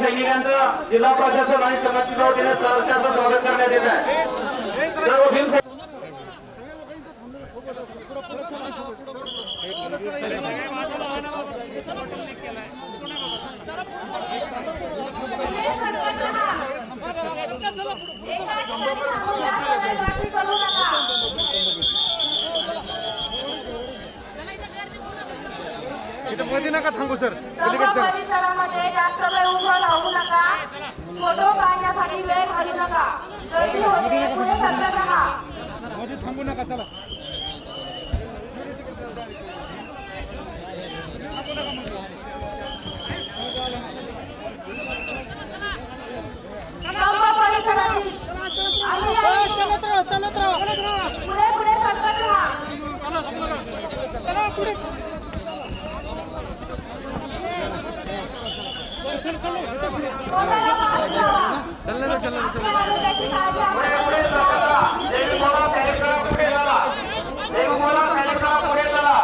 सैनिकांचं जिल्हा प्रशासन आणि संघटनेच्या वतीने सहर्षाचं स्वागत करण्यात येत आहे. सर्व भीम सैनिक इथं मध्ये नका थांबू सर. परिसरामध्ये जास्त वेळ उभं राहू नका. फोटो काढण्यासाठी वेळ घालू नका. गर्दी होते पुढे सरकत राहा. मध्ये थांबू नका चला. सर्व परिसरातील अनुयायी पुढे पुढे सरकत राहा पुढे पुढे. सरकत राहा देवी मोला कार्यक्रम पुढे चला. देवी मोला कार्यक्रम पुढे चला.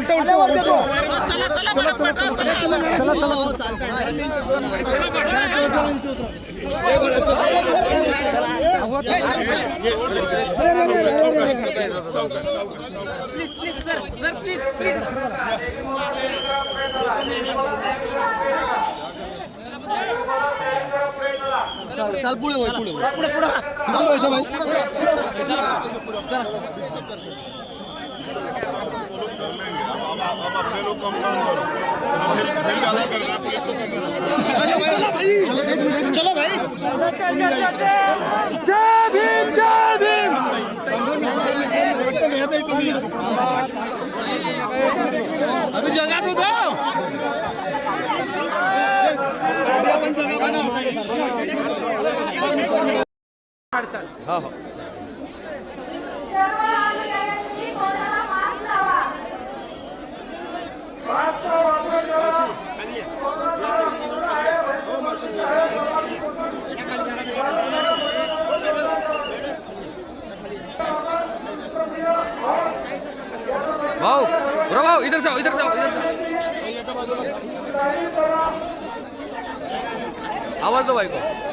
येतो ना येतो ना येतो ना येतो ना उलट चाल पुढे वळ, पुढे वळ. चालू आहे, चालू आहे. अब अब अपने लोग कम काम करो दिल ज्यादा कर रहा है पुलिस को कम करना चलो भाई जय भीम जय भीम अभी जगह तो दो भाऊ बरो भाऊ इधर जाओ इधर जाओ इधर जाओ आवाज दो भाई को।